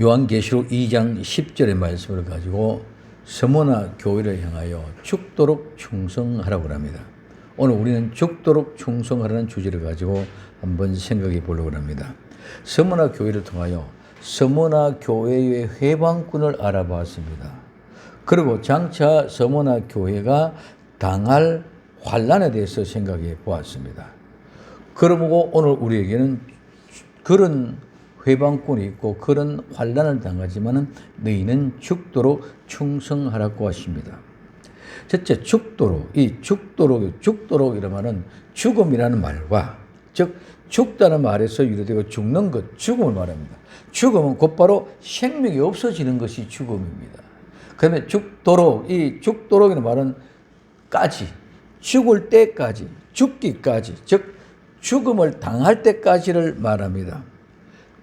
요한계시록 2장 10절의 말씀을 가지고 서머나 교회를 향하여 죽도록 충성하라고 합니다. 오늘 우리는 죽도록 충성하라는 주제를 가지고 한번 생각해 보려고 합니다. 서머나 교회를 통하여 서머나 교회의 회방꾼을 알아봤습니다. 그리고 장차 서머나 교회가 당할 환란에 대해서 생각해 보았습니다. 그러고 오늘 우리에게는 그런 회방꾼이 있고 그런 환란을 당하지만은 너희는 죽도록 충성하라고 하십니다. 첫째 죽도록 이 죽도록 죽도록 이러면은 죽음이라는 말과 즉 죽다는 말에서 유래되고 죽는 것 죽음을 말합니다. 죽음은 곧바로 생명이 없어지는 것이 죽음입니다. 그러면 죽도록 이 죽도록이라는 말은 까지 죽을 때까지 죽기까지 즉 죽음을 당할 때까지를 말합니다.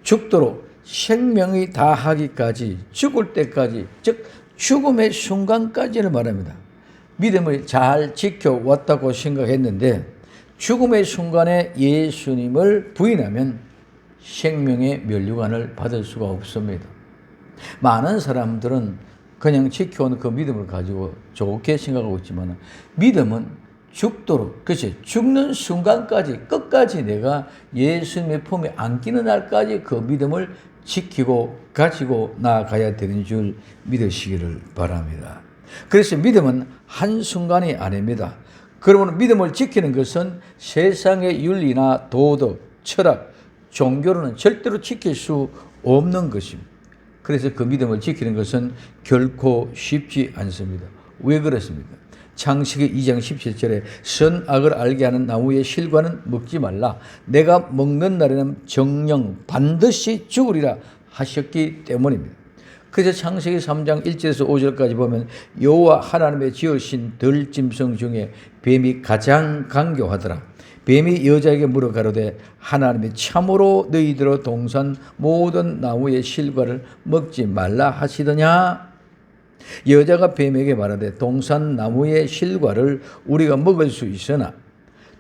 죽도록 생명이 다하기까지 죽을 때까지 즉 죽음의 순간까지를 말합니다. 믿음을 잘 지켜왔다고 생각했는데 죽음의 순간에 예수님을 부인하면 생명의 면류관을 받을 수가 없습니다. 많은 사람들은 그냥 지켜온 그 믿음을 가지고 좋게 생각하고 있지만 믿음은 죽도록 그렇지 죽는 순간까지 끝까지 내가 예수님의 품에 안기는 날까지 그 믿음을 지키고 가지고 나아가야 되는 줄 믿으시기를 바랍니다. 그래서 믿음은 한순간이 아닙니다. 그러면 믿음을 지키는 것은 세상의 윤리나 도덕, 철학, 종교로는 절대로 지킬 수 없는 것입니다. 그래서 그 믿음을 지키는 것은 결코 쉽지 않습니다. 왜 그렇습니까? 창세기 2장 17절에 선악을 알게 하는 나무의 실과는 먹지 말라. 내가 먹는 날에는 정령 반드시 죽으리라 하셨기 때문입니다. 그래서 창세기 3장 1절에서 5절까지 보면 여호와 하나님의 지으신 들짐승 중에 뱀이 가장 강교하더라. 뱀이 여자에게 물어 가로되 하나님이 참으로 너희들의 동산 모든 나무의 실과를 먹지 말라 하시더냐? 여자가 뱀에게 말하되 동산 나무의 실과를 우리가 먹을 수 있으나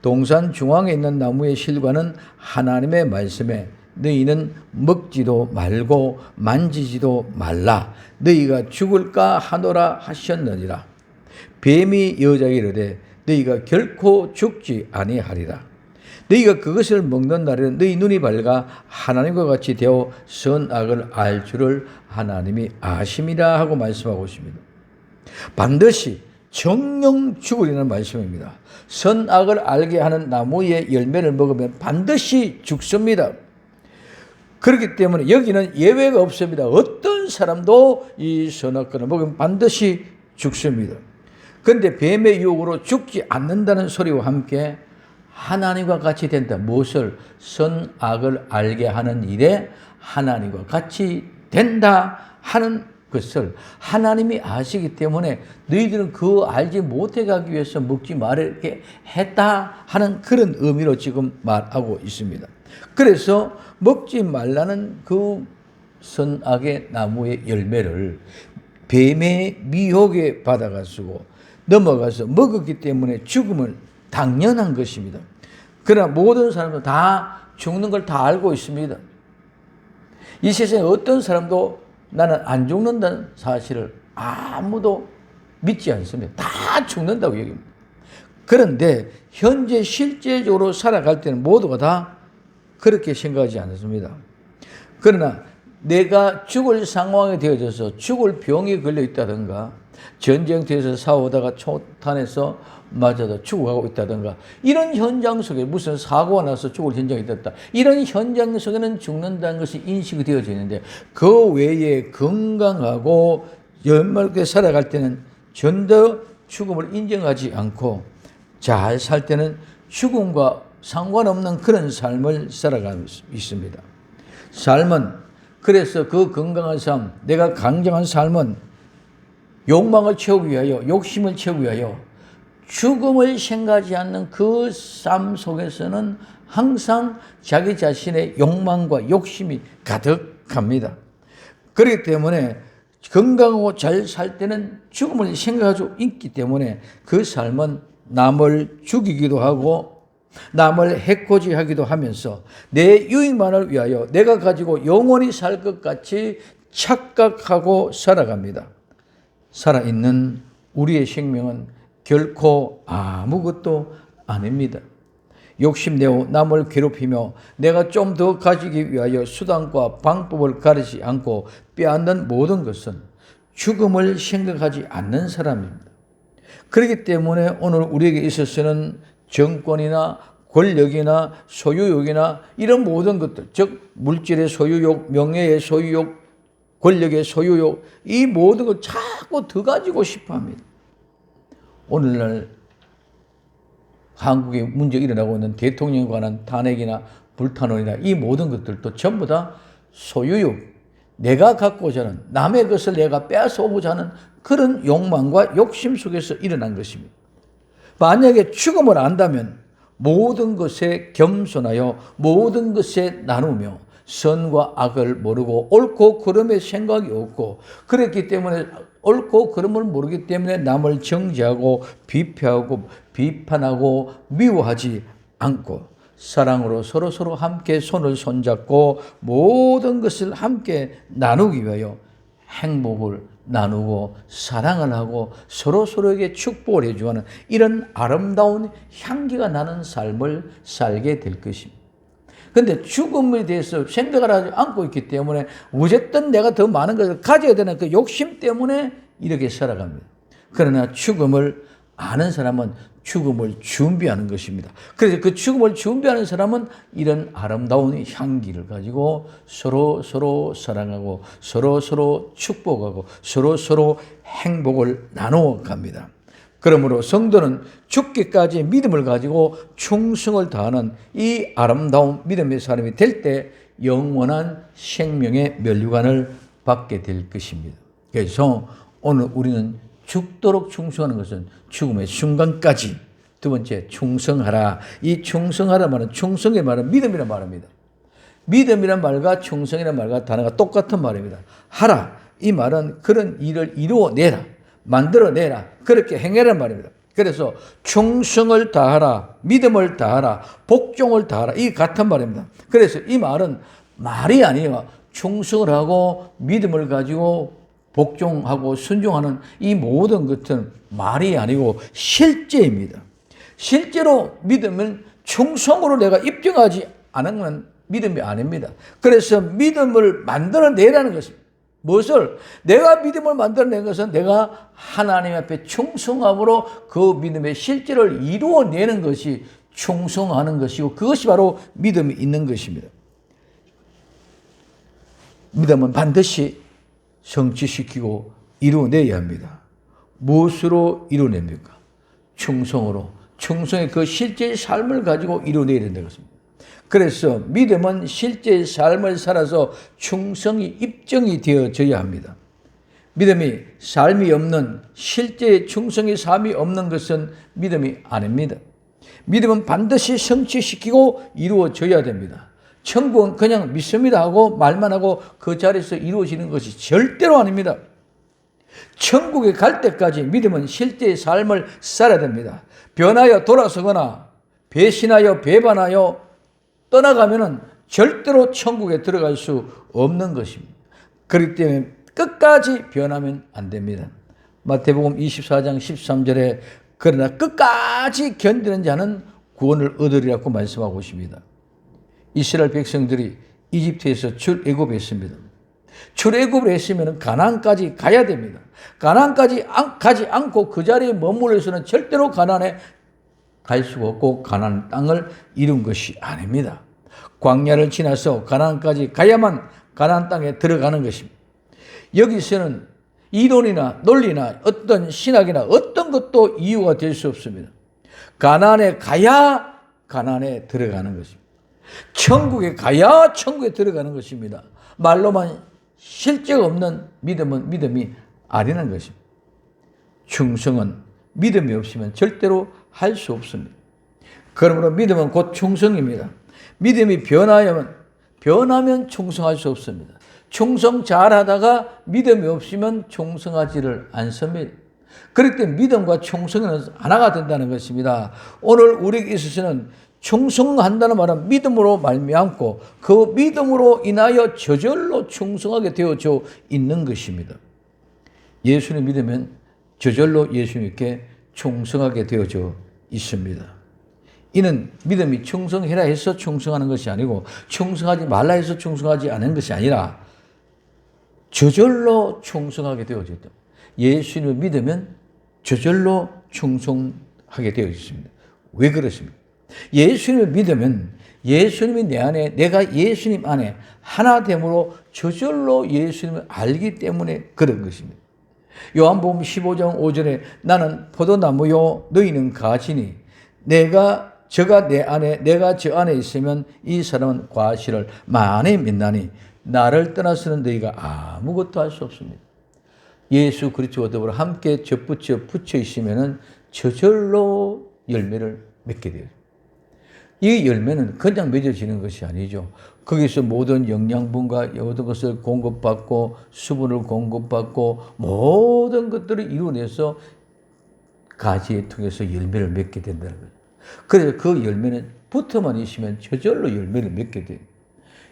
동산 중앙에 있는 나무의 실과는 하나님의 말씀에 너희는 먹지도 말고 만지지도 말라. 너희가 죽을까 하노라 하셨느니라. 뱀이 여자에게 이르되 너희가 결코 죽지 아니하리라 너희가 그것을 먹는 날에는 너희 눈이 밝아 하나님과 같이 되어 선악을 알 줄을 하나님이 아심이라 하고 말씀하고 있습니다. 반드시 정령 죽으리는 말씀입니다. 선악을 알게 하는 나무의 열매를 먹으면 반드시 죽습니다. 그렇기 때문에 여기는 예외가 없습니다. 어떤 사람도 이 선악과를 먹으면 반드시 죽습니다. 그런데 뱀의 유혹으로 죽지 않는다는 소리와 함께 하나님과 같이 된다. 무엇을? 선악을 알게 하는 일에 하나님과 같이 된다 하는 것을 하나님이 아시기 때문에 너희들은 그 알지 못해 가기 위해서 먹지 이렇게 했다 하는 그런 의미로 지금 말하고 있습니다. 그래서 먹지 말라는 그 선악의 나무의 열매를 뱀의 미혹에 받아가지고 넘어가서 먹었기 때문에 죽음을 당연한 것입니다. 그러나 모든 사람도 다 죽는 걸 다 알고 있습니다. 이 세상에 어떤 사람도 나는 안 죽는다는 사실을 아무도 믿지 않습니다. 다 죽는다고 얘기합니다. 그런데 현재 실제적으로 살아갈 때는 모두가 다 그렇게 생각하지 않습니다. 그러나 내가 죽을 상황에 되어져서 죽을 병이 걸려 있다든가 전쟁터에서 싸우다가 초탄에서 맞아서 죽어가고 있다든가 이런 현장 속에 무슨 사고가 나서 죽을 현장이 있다 이런 현장 속에는 죽는다는 것이 인식이 되어져 있는데 그 외에 건강하고 연말게 살아갈 때는 전혀 죽음을 인정하지 않고 잘 살 때는 죽음과 상관없는 그런 삶을 살아가고 있습니다. 삶은 그래서 그 건강한 삶, 내가 강정한 삶은 욕망을 채우기 위하여, 욕심을 채우기 위하여 죽음을 생각하지 않는 그 삶 속에서는 항상 자기 자신의 욕망과 욕심이 가득합니다. 그렇기 때문에 건강하고 잘 살 때는 죽음을 생각하고 있기 때문에 그 삶은 남을 죽이기도 하고 남을 해코지하기도 하면서 내 유익만을 위하여 내가 가지고 영원히 살 것 같이 착각하고 살아갑니다. 살아있는 우리의 생명은 결코 아무것도 아닙니다. 욕심내어 남을 괴롭히며 내가 좀 더 가지기 위하여 수단과 방법을 가르치 않고 빼앗는 모든 것은 죽음을 생각하지 않는 사람입니다. 그렇기 때문에 오늘 우리에게 있어서는 정권이나 권력이나 소유욕이나 이런 모든 것들, 즉 물질의 소유욕, 명예의 소유욕, 권력의 소유욕, 이 모든 걸 자꾸 더 가지고 싶어 합니다. 오늘날 한국에 문제가 일어나고 있는 대통령에 관한 탄핵이나 불탄원이나 이 모든 것들도 전부 다 소유욕, 내가 갖고자 하는 남의 것을 내가 빼앗아오고자 하는 그런 욕망과 욕심 속에서 일어난 것입니다. 만약에 죽음을 안다면 모든 것에 겸손하여 모든 것에 나누며 선과 악을 모르고 옳고 그름의 생각이 없고 그랬기 때문에 옳고 그름을 모르기 때문에 남을 정죄하고 비패하고 비판하고 미워하지 않고 사랑으로 서로 서로 함께 손을 손잡고 모든 것을 함께 나누기 위하여 행복을 나누고 사랑을 하고 서로 서로에게 축복을 해주는 이런 아름다운 향기가 나는 삶을 살게 될 것입니다. 근데 죽음에 대해서 생각을 하지 않고 있기 때문에 어쨌든 내가 더 많은 것을 가져야 되는 그 욕심 때문에 이렇게 살아갑니다. 그러나 죽음을 아는 사람은 죽음을 준비하는 것입니다. 그래서 그 죽음을 준비하는 사람은 이런 아름다운 향기를 가지고 서로 서로 사랑하고 서로 서로 축복하고 서로 서로 행복을 나누어 갑니다. 그러므로 성도는 죽기까지 믿음을 가지고 충성을 다하는 이 아름다운 믿음의 사람이 될 때 영원한 생명의 면류관을 받게 될 것입니다. 그래서 오늘 우리는 죽도록 충성하는 것은 죽음의 순간까지 두 번째 충성하라. 이 충성하라 말은 충성의 말은 믿음이란 말입니다. 믿음이란 말과 충성이란 말과 단어가 똑같은 말입니다. 하라. 이 말은 그런 일을 이루어내라. 만들어내라. 그렇게 행해란 말입니다. 그래서 충성을 다하라. 믿음을 다하라. 복종을 다하라. 이 같은 말입니다. 그래서 이 말은 말이 아니에요. 충성을 하고 믿음을 가지고 복종하고 순종하는 이 모든 것은 말이 아니고 실제입니다. 실제로 믿음은 충성으로 내가 입증하지 않으면 믿음이 아닙니다. 그래서 믿음을 만들어내라는 것입니다. 무엇을? 내가 믿음을 만들어낸 것은 내가 하나님 앞에 충성함으로 그 믿음의 실제를 이루어내는 것이 충성하는 것이고 그것이 바로 믿음이 있는 것입니다. 믿음은 반드시 성취시키고 이루어내야 합니다. 무엇으로 이루어냅니까? 충성으로. 충성의 그 실제의 삶을 가지고 이루어내야 된다는 것입니다. 그래서 믿음은 실제의 삶을 살아서 충성이 입증이 되어져야 합니다. 믿음이 삶이 없는 실제의 충성의 삶이 없는 것은 믿음이 아닙니다. 믿음은 반드시 성취시키고 이루어져야 됩니다. 천국은 그냥 믿습니다 하고 말만 하고 그 자리에서 이루어지는 것이 절대로 아닙니다. 천국에 갈 때까지 믿음은 실제의 삶을 살아야 됩니다. 변하여 돌아서거나 배신하여 배반하여 떠나가면은 절대로 천국에 들어갈 수 없는 것입니다. 그렇기 때문에 끝까지 변하면 안 됩니다. 마태복음 24장 13절에 그러나 끝까지 견디는 자는 구원을 얻으리라고 말씀하고 있습니다. 이스라엘 백성들이 이집트에서 출애굽했습니다. 출애굽을 했으면 가나안까지 가야 됩니다. 가나안까지 가지 않고 그 자리에 머물러서는 절대로 가나안에 갈 수가 없고 가나안 땅을 이룬 것이 아닙니다. 광야를 지나서 가나안까지 가야만 가나안 땅에 들어가는 것입니다. 여기서는 이론이나 논리나 어떤 신학이나 어떤 것도 이유가 될 수 없습니다. 가나안에 가야 가나안에 들어가는 것입니다. 천국에 가야 천국에 들어가는 것입니다. 말로만 실제가 없는 믿음은 믿음이 아니라는 것입니다. 충성은 믿음이 없으면 절대로 할 수 없습니다. 그러므로 믿음은 곧 충성입니다. 믿음이 변하면 변하면 충성할 수 없습니다. 충성 잘하다가 믿음이 없으면 충성하지를 않습니다. 그렇기 때문에 믿음과 충성은 하나가 된다는 것입니다. 오늘 우리에게 있어서는 충성한다는 말은 믿음으로 말미암고 그 믿음으로 인하여 저절로 충성하게 되어져 있는 것입니다. 예수님 믿으면 저절로 예수님께 충성하게 되어져 있습니다. 이는 믿음이 충성해라 해서 충성하는 것이 아니고 충성하지 말라 해서 충성하지 않은 것이 아니라 저절로 충성하게 되어져 있다. 예수님을 믿으면 저절로 충성하게 되어 있습니다. 왜 그렇습니까? 예수님을 믿으면 예수님이 내 안에, 내가 예수님 안에 하나 됨으로 저절로 예수님을 알기 때문에 그런 것입니다. 요한복음 15장 5절에 나는 포도나무요 너희는 가지니 내가 저가 내 안에 내가 저 안에 있으면 이 사람은 과실을 많이 맺나니 나를 떠나서는 너희가 아무것도 할 수 없습니다. 예수 그리스도와 더불어 함께 접붙여 붙여 있으면은 저절로 열매를 맺게 돼요. 이 열매는 그냥 맺어지는 것이 아니죠. 거기서 모든 영양분과 모든 것을 공급받고 수분을 공급받고 모든 것들을 이루어내서 가지에 통해서 열매를 맺게 된다는 거예요. 그래서 그 열매는 붙어만 있으면 저절로 열매를 맺게 돼요.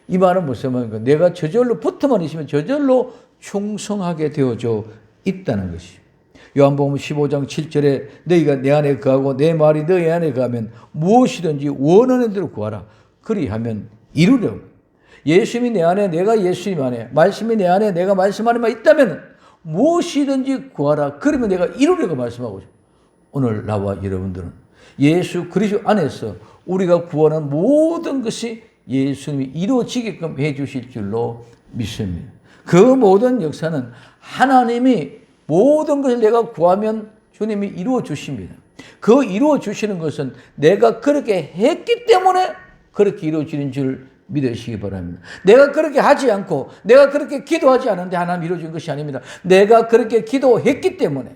이 말은 무슨 말입니까? 내가 저절로 붙어만 있으면 저절로 충성하게 되어져 있다는 것이죠. 요한복음 15장 7절에 너희가 내 안에 거하고 내 말이 너희 안에 거하면 무엇이든지 원하는 대로 구하라. 그리하면 이루려고. 예수님이 내 안에 내가 예수님 안에 말씀이 내 안에 내가 말씀 안에만 있다면 무엇이든지 구하라. 그러면 내가 이루려고 말씀하고 있습니다. 오늘 나와 여러분들은 예수 그리스도 안에서 우리가 구하는 모든 것이 예수님이 이루어지게끔 해 주실 줄로 믿습니다. 그 모든 역사는 하나님이 모든 것을 내가 구하면 주님이 이루어 주십니다. 그 이루어 주시는 것은 내가 그렇게 했기 때문에 그렇게 이루어지는 줄 믿으시기 바랍니다. 내가 그렇게 하지 않고 내가 그렇게 기도하지 않은데 하나님 이루어진 것이 아닙니다. 내가 그렇게 기도했기 때문에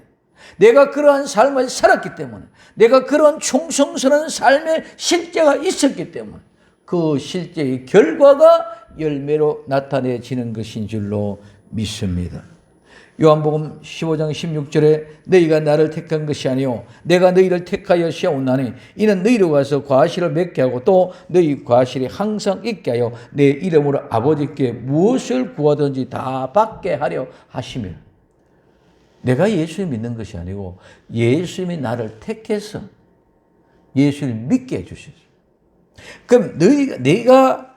내가 그러한 삶을 살았기 때문에 내가 그런 충성스러운 삶의 실제가 있었기 때문에 그 실제의 결과가 열매로 나타내지는 것인 줄로 믿습니다. 요한복음 15장 16절에 너희가 나를 택한 것이 아니요 내가 너희를 택하여 세웠나니 이는 너희로 가서 과실을 맺게 하고 또 너희 과실이 항상 있게 하여 내 이름으로 아버지께 무엇을 구하든지 다 받게 하려 하시며 내가 예수님 믿는 것이 아니고 예수님이 나를 택해서 예수를 믿게 해 주셨어요. 그럼 너희가, 내가,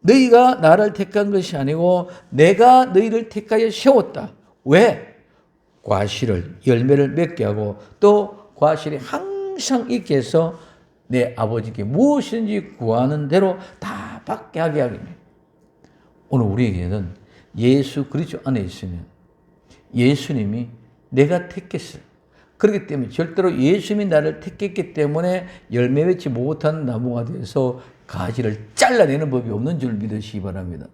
너희가 나를 택한 것이 아니고 내가 너희를 택하여 세웠다. 왜? 과실을, 열매를 맺게 하고 또 과실이 항상 있게 해서 내 아버지께 무엇인지 구하는 대로 다 받게 하게 하겠네. 오늘 우리에게는 예수 그리스도 안에 있으면 예수님이 내가 택했어요. 그렇기 때문에 절대로 예수님이 나를 택했기 때문에 열매 맺지 못한 나무가 돼서 가지를 잘라내는 법이 없는 줄 믿으시기 바랍니다.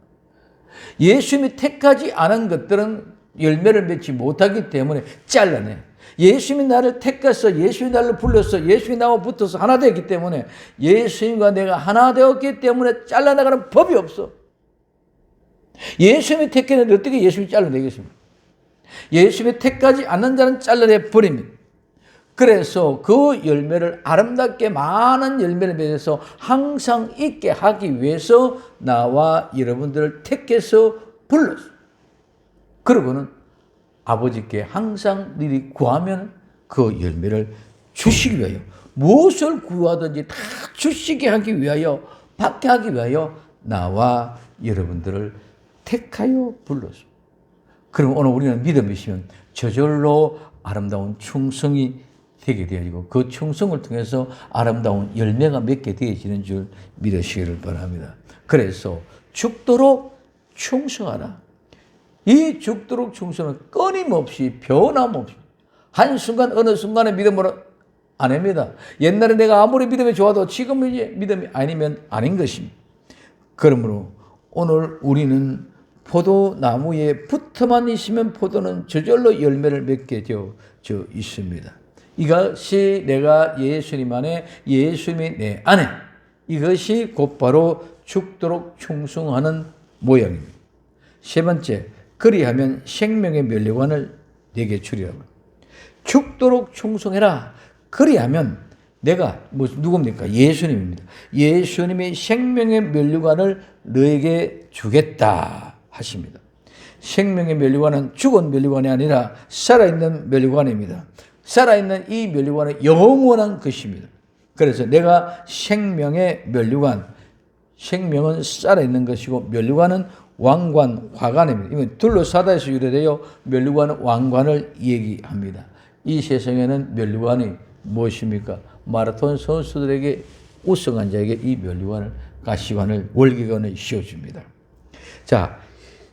예수님이 택하지 않은 것들은 열매를 맺지 못하기 때문에 잘라내. 예수님이 나를 택해서 예수님이 나를 불러서 예수님이 나와 붙어서 하나 되었기 때문에 예수님과 내가 하나 되었기 때문에 잘라나가는 법이 없어. 예수님이 택했는데 어떻게 예수님이 잘라내겠습니까? 예수님의 택하지 않는 자는 잘라내 버립니다. 그래서 그 열매를 아름답게 많은 열매를 맺어서 항상 있게 하기 위해서 나와 여러분들을 택해서 불렀어. 그러고는 아버지께 항상 너희 구하면 그 열매를 주시기 위하여 무엇을 구하든지 다 주시게 하기 위하여 받게 하기 위하여 나와 여러분들을 택하여 불렀습니다. 그럼 오늘 우리는 믿음이시면 저절로 아름다운 충성이 되게 되어지고 그 충성을 통해서 아름다운 열매가 맺게 되어지는 줄 믿으시기를 바랍니다. 그래서 죽도록 충성하라. 이 죽도록 충성은 끊임없이 변함없이 한순간 어느 순간에 믿음으로 안 합니다. 옛날에 내가 아무리 믿음이 좋아도 지금 이제 믿음이 아니면 아닌 것입니다. 그러므로 오늘 우리는 포도나무에 붙어만 있으면 포도는 저절로 열매를 맺게 되어 있습니다. 이것이 내가 예수님 안에 예수님이 내 안에 이것이 곧바로 죽도록 충성하는 모양입니다. 세 번째, 그리하면 생명의 멸류관을 내게 주리라고. 죽도록 충성해라. 그리하면 내가 뭐 누굽니까? 예수님입니다. 예수님이 생명의 면류관을 너에게 주겠다 하십니다. 생명의 면류관은 죽은 면류관이 아니라 살아있는 면류관입니다. 살아있는 이 면류관은 영원한 것입니다. 그래서 내가 생명의 면류관, 생명은 살아있는 것이고 면류관은 왕관, 화관입니다. 이건 둘러싸다에서 유래되어 면류관은 왕관을 얘기합니다. 이 세상에는 면류관이 무엇입니까? 마라톤 선수들에게 우승한 자에게 이 면류관을 가시관을 월계관을 씌워줍니다. 자,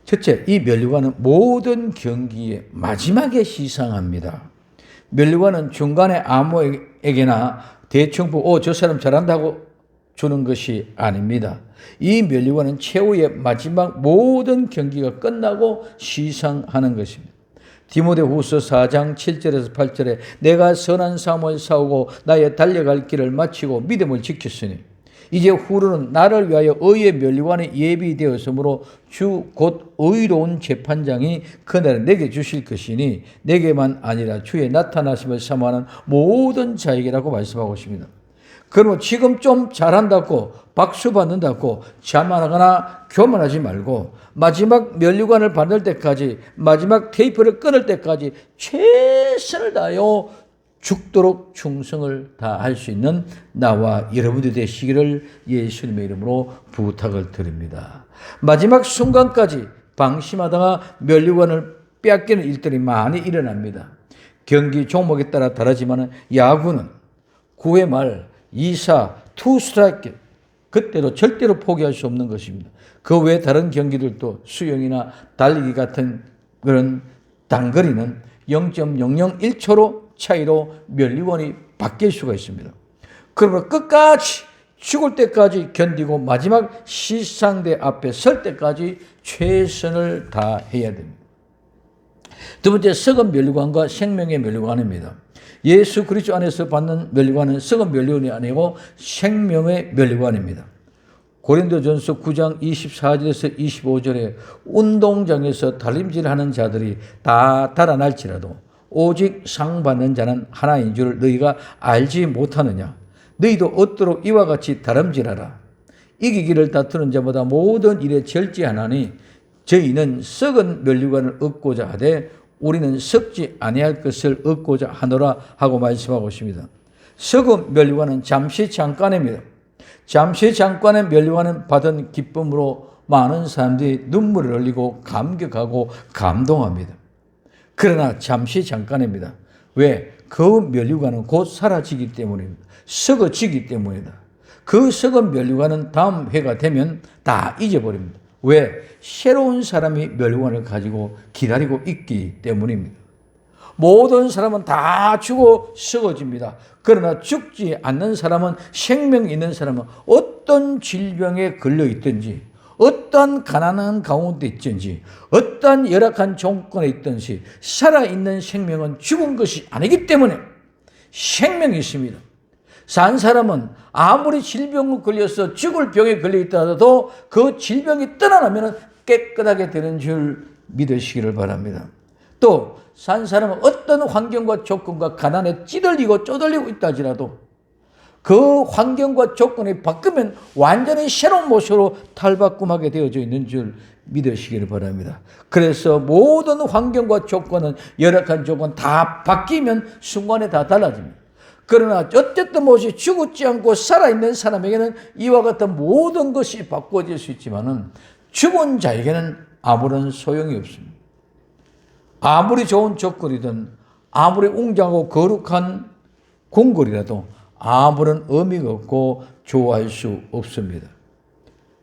첫째, 이 면류관은 모든 경기의 마지막에 시상합니다. 면류관은 중간에 아무에게나 대충 보고 어, 저 사람 잘한다고 주는 것이 아닙니다. 이 면류관은 최후의 마지막 모든 경기가 끝나고 시상하는 것입니다. 디모데후서 4장 7절에서 8절에 내가 선한 삶을 싸우고 나의 달려갈 길을 마치고 믿음을 지켰으니 이제 후로는 나를 위하여 의의 면류관이 예비되었으므로 주 곧 의로운 재판장이 그날에 내게 주실 것이니 내게만 아니라 주의 나타나심을 사모하는 모든 자에게라고 말씀하고 있습니다. 그러면 지금 좀 잘한다고 박수 받는다고 자만하거나 교만하지 말고 마지막 면류관을 받을 때까지 마지막 테이프를 끊을 때까지 최선을 다하여 죽도록 충성을 다할 수 있는 나와 여러분들이 되시기를 예수님의 이름으로 부탁을 드립니다. 마지막 순간까지 방심하다가 면류관을 빼앗기는 일들이 많이 일어납니다. 경기 종목에 따라 다르지만 야구는 9회 말 2사 투 스트라이크 그때도 절대로 포기할 수 없는 것입니다. 그 외 다른 경기들도 수영이나 달리기 같은 그런 단거리는 0.001초로 차이로 면류관이 바뀔 수가 있습니다. 그러면 끝까지 죽을 때까지 견디고 마지막 시상대 앞에 설 때까지 최선을 다해야 됩니다. 두 번째 썩은 면류관과 생명의 면류관입니다. 예수 그리스도 안에서 받는 면류관은 썩은 면류관이 아니고 생명의 면류관입니다. 고린도전서 9장 24절에서 25절에 운동장에서 달림질하는 자들이 다 달아날지라도 오직 상 받는 자는 하나인 줄 너희가 알지 못하느냐 너희도 얻도록 이와 같이 다름질하라 이기기를 다투는 자보다 모든 일에 절제하나니 저희는 썩은 면류관을 얻고자 하되 우리는 썩지 아니할 것을 얻고자 하노라 하고 말씀하고 있습니다. 썩은 면류관은 잠시 잠깐입니다. 잠시 잠깐의 면류관은 받은 기쁨으로 많은 사람들이 눈물을 흘리고 감격하고 감동합니다. 그러나 잠시 잠깐입니다. 왜? 그 면류관은 곧 사라지기 때문입니다. 썩어지기 때문이다. 그 썩은 면류관은 다음 회가 되면 다 잊어버립니다. 왜? 새로운 사람이 멸관을 가지고 기다리고 있기 때문입니다. 모든 사람은 다 죽어 썩어집니다. 그러나 죽지 않는 사람은 생명 있는 사람은 어떤 질병에 걸려 있든지 어떠한 가난한 가운데 있든지 어떠한 열악한 조건에 있든지 살아있는 생명은 죽은 것이 아니기 때문에 생명이 있습니다. 산 사람은 아무리 질병을 걸려서 죽을 병에 걸려 있다도 그 질병이 떠나면 깨끗하게 되는 줄 믿으시기를 바랍니다. 또 산 사람은 어떤 환경과 조건과 가난에 찌들리고 쪼들리고 있다 지라도 그 환경과 조건이 바꾸면 완전히 새로운 모습으로 탈바꿈하게 되어져 있는 줄 믿으시기를 바랍니다. 그래서 모든 환경과 조건은 열악한 조건 다 바뀌면 순간에 다 달라집니다. 그러나 어쨌든 무엇이 죽지 않고 살아있는 사람에게는 이와 같은 모든 것이 바꿔질 수 있지만은 죽은 자에게는 아무런 소용이 없습니다. 아무리 좋은 조건이든 아무리 웅장하고 거룩한 궁궐이라도 아무런 의미가 없고 좋아할 수 없습니다.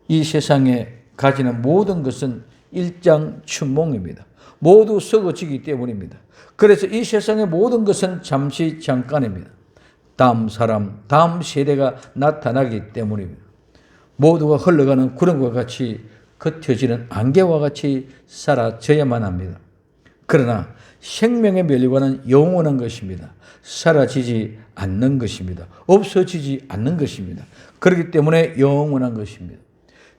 이 세상에 가지는 모든 것은 일장춘몽입니다. 모두 썩어지기 때문입니다. 그래서 이 세상의 모든 것은 잠시 잠깐입니다. 다음 사람, 다음 세대가 나타나기 때문입니다. 모두가 흘러가는 구름과 같이 흩어지는 안개와 같이 사라져야만 합니다. 그러나 생명의 멸류관은 영원한 것입니다. 사라지지 않는 것입니다. 없어지지 않는 것입니다. 그렇기 때문에 영원한 것입니다.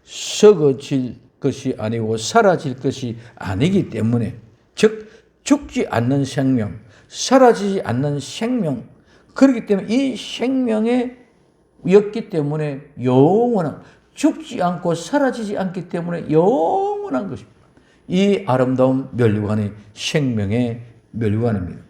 썩어질 것이 아니고 사라질 것이 아니기 때문에 즉 죽지 않는 생명, 사라지지 않는 생명, 그렇기 때문에 이 생명의 였기 때문에 영원한 죽지 않고 사라지지 않기 때문에 영원한 것입니다. 이 아름다운 멸류관이 생명의 멸류관입니다.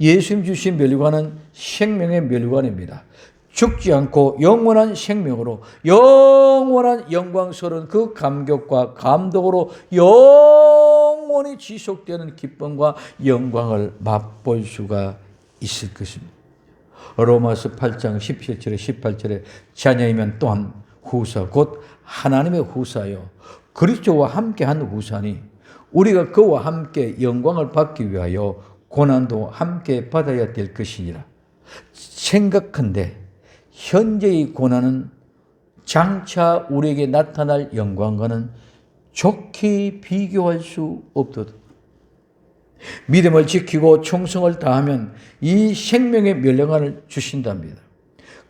예수님 주신 멸류관은 생명의 멸류관입니다. 죽지 않고 영원한 생명으로 영원한 영광스러운 그 감격과 감동으로 영원히 지속되는 기쁨과 영광을 맛볼 수가 있을 것입니다. 로마서 8장 17절에 18절에 자녀이면 또한 후사 곧 하나님의 후사요 그리스도와 함께한 후사니 우리가 그와 함께 영광을 받기 위하여 고난도 함께 받아야 될 것이니라. 생각한데 현재의 고난은 장차 우리에게 나타날 영광과는 좋게 비교할 수 없도다. 믿음을 지키고 충성을 다하면 이 생명의 멸령관을 주신답니다.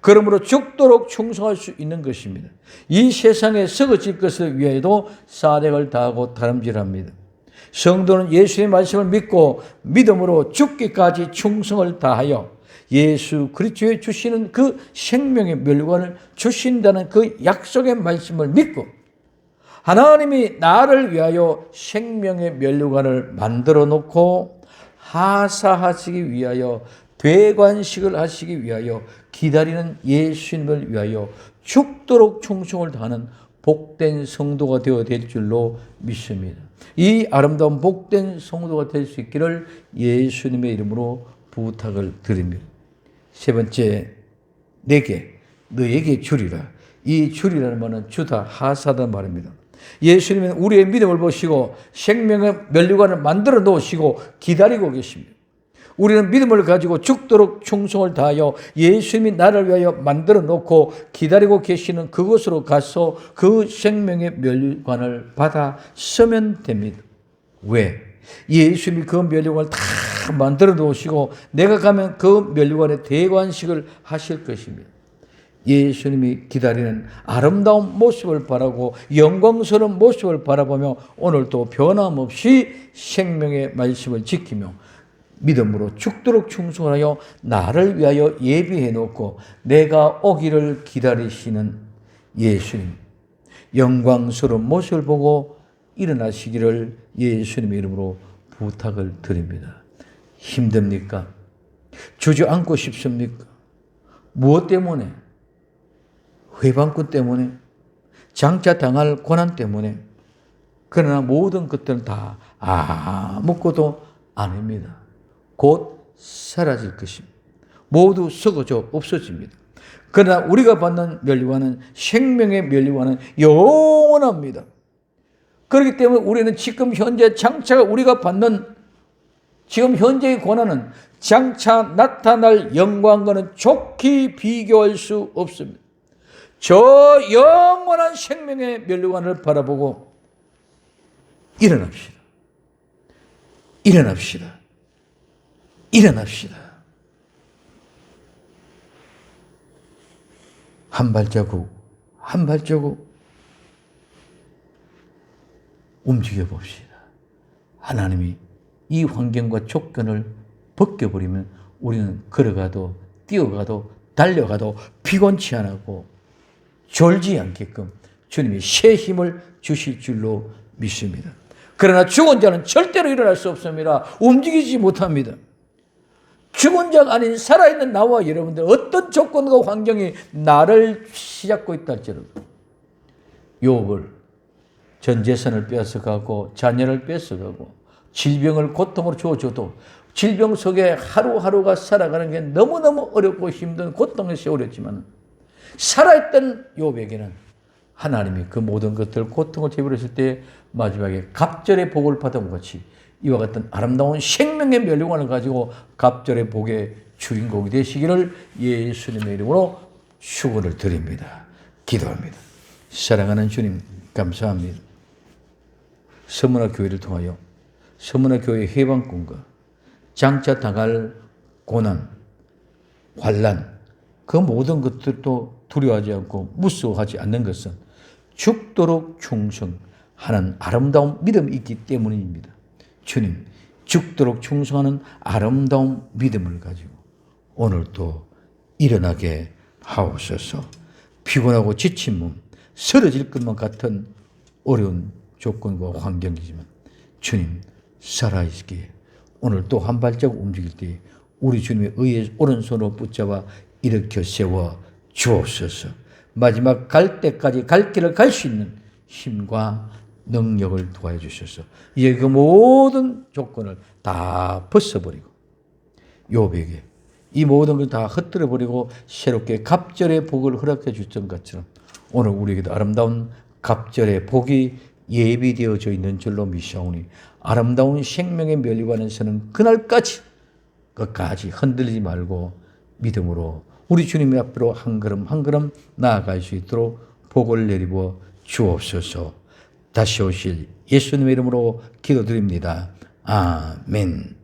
그러므로 죽도록 충성할 수 있는 것입니다. 이 세상에 썩어질 것을 위하여도 사력을 다하고 다름질합니다. 성도는 예수의 말씀을 믿고 믿음으로 죽기까지 충성을 다하여 예수 그리스도에 주시는 그 생명의 멸관을 주신다는 그 약속의 말씀을 믿고 하나님이 나를 위하여 생명의 멸류관을 만들어 놓고 하사하시기 위하여 대관식을 하시기 위하여 기다리는 예수님을 위하여 죽도록 충성을 다하는 복된 성도가 되어 될 줄로 믿습니다. 이 아름다운 복된 성도가 될 수 있기를 예수님의 이름으로 부탁을 드립니다. 세 번째, 내게, 너에게 주리라. 이 주리라는 말은 주다, 하사다 말입니다. 예수님은 우리의 믿음을 보시고 생명의 면류관을 만들어 놓으시고 기다리고 계십니다. 우리는 믿음을 가지고 죽도록 충성을 다하여 예수님이 나를 위하여 만들어 놓고 기다리고 계시는 그곳으로 가서 그 생명의 멸관을 받아 쓰면 됩니다. 왜? 예수님이 그 멸관을 다 만들어 놓으시고 내가 가면 그 멸관의 대관식을 하실 것입니다. 예수님이 기다리는 아름다운 모습을 바라고 영광스러운 모습을 바라보며 오늘도 변함없이 생명의 말씀을 지키며 믿음으로 죽도록 충성하여 나를 위하여 예비해 놓고 내가 오기를 기다리시는 예수님 영광스러운 모습을 보고 일어나시기를 예수님의 이름으로 부탁을 드립니다. 힘듭니까? 주저앉고 싶습니까? 무엇 때문에? 회방꾼 때문에? 장차 당할 고난 때문에? 그러나 모든 것들은 다 아무것도 아닙니다. 곧 사라질 것입니다. 모두 썩어져 없어집니다. 그러나 우리가 받는 멸류관은 생명의 멸류관은 영원합니다. 그렇기 때문에 우리는 지금 현재 장차가 우리가 받는 지금 현재의 고난은 장차 나타날 영광과는 좋게 비교할 수 없습니다. 저 영원한 생명의 멸류관을 바라보고 일어납시다. 일어납시다. 일어납시다. 한 발자국, 한 발자국 움직여 봅시다. 하나님이 이 환경과 조건을 벗겨버리면 우리는 걸어가도 뛰어가도 달려가도 피곤치 않고 졸지 않게끔 주님이 새 힘을 주실 줄로 믿습니다. 그러나 죽은 자는 절대로 일어날 수 없습니다. 움직이지 못합니다. 죽은 자가 아닌 살아있는 나와 여러분들 어떤 조건과 환경이 나를 시잡고 있다 할지라도 욥을 전 재산을 빼앗아가고 자녀를 뺏어가고 질병을 고통으로 주어줘도 질병 속에 하루하루가 살아가는 게 너무너무 어렵고 힘든 고통의 세월이었지만 살아있던 욥에게는 하나님이 그 모든 것들 고통을 제물했을 때 마지막에 갑절의 복을 받은 것이 이와 같은 아름다운 생명의 멸류관을 가지고 갑절의 복의 주인공이 되시기를 예수님의 이름으로 축원을 드립니다. 기도합니다. 사랑하는 주님 감사합니다. 서문화 교회를 통하여 서문화 교회 해방꾼과 장차 당할 고난, 환란 그 모든 것들도 두려워하지 않고 무서워하지 않는 것은 죽도록 충성하는 아름다운 믿음이 있기 때문입니다. 주님, 죽도록 충성하는 아름다운 믿음을 가지고 오늘도 일어나게 하옵소서. 피곤하고 지친 몸, 쓰러질 것만 같은 어려운 조건과 환경이지만 주님 살아있기에 오늘 또 한 발자국 움직일 때 우리 주님의 의의 오른손으로 붙잡아 일으켜 세워 주옵소서. 마지막 갈 때까지 갈 길을 갈 수 있는 힘과 능력을 도와해 주셔서 이제 그 모든 조건을 다 벗어버리고 요백에 이 모든 걸 다 흩뜨려 버리고 새롭게 갑절의 복을 허락해 주던 것처럼 오늘 우리에게도 아름다운 갑절의 복이 예비되어져 있는 줄로 미사오니 아름다운 생명의 멸류관에 서는 그날까지 끝까지 흔들리지 말고 믿음으로 우리 주님의 앞으로 한 걸음 한 걸음 나아갈 수 있도록 복을 내리고 주옵소서 다시 오실 예수님의 이름으로 기도드립니다. 아멘.